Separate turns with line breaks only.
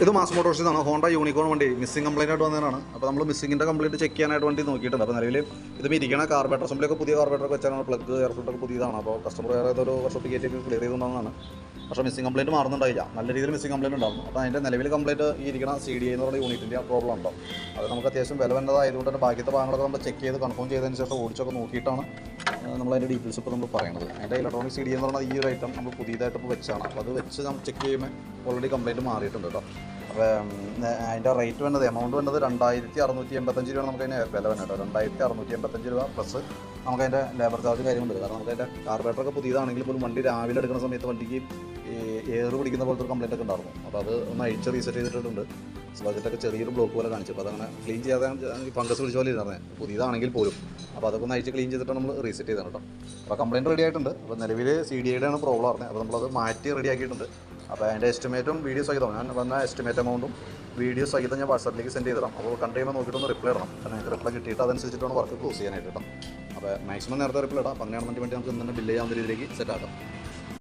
ഇത് മാസ് മോട്ടോഴ്സിൽ Honda Unicorn വണ്ടി. മിസ്സിംഗ് കംപ്ലൈന്റ് ആയിട്ട് വന്നതാണ് അപ്പോൾ നമ്മൾ മിസ്സിങ്ങിന്റെ കംപ്ലൈന്റ് ചെക്ക് ചെയ്യാനായിട്ട് വണ്ടി നോക്കിയിട്ടുണ്ട്. അപ്പോൾ നിലവിൽ ഇത് ഇരിക്കണ കാർബേറ്റർ അസംബ്ലിയൊക്കെ പുതിയ കാർബേറ്ററൊക്കെ വെച്ചാണ് പ്ലഗ് എയർ ഒക്കെ പുതിയതാണ്. അപ്പോൾ കസ്റ്റമർ വേറെ ഏതൊരു വർഷത്തിൽ കയറ്റി ക്ലിയർ ചെയ്തുകൊണ്ടാണ് പക്ഷേ മിസ്സിംഗ് കംപ്ലൈന്റ് മാറുന്നുണ്ടായില്ല. നല്ല രീതിയിൽ മിസ്സിംഗ് കംപ്ലൈന്റ് ഉണ്ടായിരുന്നു. അപ്പോൾ അതിന്റെ നിലവിൽ കംപ്ലൈന്റ് ഈ ഇരിക്കുന്ന സി ഡി എന്ന് പറയുന്ന യൂണിറ്റിന്റെ പ്രോബ്ലം ഉണ്ടോ? അത് നമുക്ക് അത്യാവശ്യം വില വേണ്ടതായതുകൊണ്ട് തന്നെ ബാക്കിയത്തെ ഭാഗങ്ങളൊക്കെ നമ്മൾ ചെക്ക് ചെയ്ത് കൺഫേം ചെയ്തതിന് ശേഷം ഓടിച്ചൊക്കെ നോക്കിയിട്ടാണ് നമ്മൾ അതിന്റെ ഡീറ്റെയിൽസ് ഇപ്പോൾ നമ്മൾ പറയുന്നത് അതിന്റെ ഇലക്ട്രോണിക് സി ഡി എന്ന് പറഞ്ഞാൽ ഈ ഒരു ഐറ്റം നമ്മൾ പുതിയതായിട്ട് ഇപ്പോൾ വെച്ചാണ്. അപ്പോൾ അത് വെച്ച് നമ്മൾ ചെക്ക് ചെയ്യുമ്പോൾ ഓൾറെഡി കംപ്ലൈന്റ് മാറിയിട്ടുണ്ട് കേട്ടോ. അപ്പോൾ അതിന്റെ റേറ്റ് വേണ്ടത് എമൗണ്ട് വേണ്ടത് രണ്ടായിരത്തി അറുന്നൂറ്റി എൺപത്തഞ്ച് രൂപ നമുക്ക് അതിന് വില വേണം കേട്ടോ. രണ്ടായിരത്തി അറുന്നൂറ്റി എൺപത്തഞ്ച് രൂപ പ്ലസ് നമുക്ക് അതിന്റെ ലേബർ ചാർജ് കാര്യമുണ്ട് കാരണം നമുക്ക് അതിന്റെ കാർബറേറ്ററൊക്കെ പുതിയതാണെങ്കിൽ പോലും വണ്ടി രാവിലെ എടുക്കുന്ന സമയത്ത് വണ്ടിക്ക് എയർ പിടിക്കുന്ന പോലത്തെ ഒരു കംപ്ലൈന്റ് ഒക്കെ ഉണ്ടായിരുന്നു. അപ്പോൾ അത് ഒന്ന് അഴിച്ച് റീസെറ്റ് ചെയ്തിട്ടുണ്ട്. ബജറ്റൊക്കെ ചെറിയൊരു ബ്ലോക്ക് പോലെ കാണിച്ചു. അപ്പോൾ അതങ്ങനെ ക്ലീൻ ചെയ്യാതെ ഫംഗസ് പിടിച്ച പോലെ ഇരുന്നത്. പുതിയതാണെങ്കിൽ പോലും. അപ്പോൾ അതൊക്കെ ഒന്ന് അഴിച്ച് ക്ലീൻ ചെയ്തിട്ട് നമ്മൾ റീസെറ്റ് ചെയ്താണ് കേട്ടോ അപ്പോൾ കംപ്ലൈന്റ് റെഡി ആയിട്ടുണ്ട്. അപ്പോൾ നിലവിൽ സി ഡി ഐയുടെ ആണ് പ്രോബ്ലം പറഞ്ഞത്. അപ്പോൾ നമ്മളത് മാറ്റി റെഡി ആക്കിയിട്ടുണ്ട്. അപ്പോൾ അതിന്റെ എസ്റ്റിമേറ്റും വീഡിയോ സഹിതം. ഞാൻ വന്ന എസ്റ്റിമേറ്റ് എമൗണ്ടും വീഡിയോ സഹിതം ഞാൻ വാട്സാപ്പിലേക്ക് സെൻഡ് ചെയ്തിടാം അപ്പോൾ കണ്ടു കഴിയുമ്പോൾ നോക്കിയിട്ടൊന്ന് റിപ്ലൈ ഇടണം. കാരണം റിപ്ലൈ കിട്ടിയിട്ട് അതനുസരിച്ചിട്ടാണ് വർക്ക് ക്ലോസ് ചെയ്യാനായിട്ട് കേട്ടോ അപ്പോൾ മാക്സിമം നേരത്തെ റിപ്ലൈ ഇടാം. അപ്പോൾ അങ്ങനെയാണെന്നുണ്ടെങ്കിൽ വേണ്ടി നമുക്ക് ഇന്ന് ബില്ല് ചെയ്യാവുന്ന രീതിയിലേക്ക് സെറ്റ് ആക്കാം.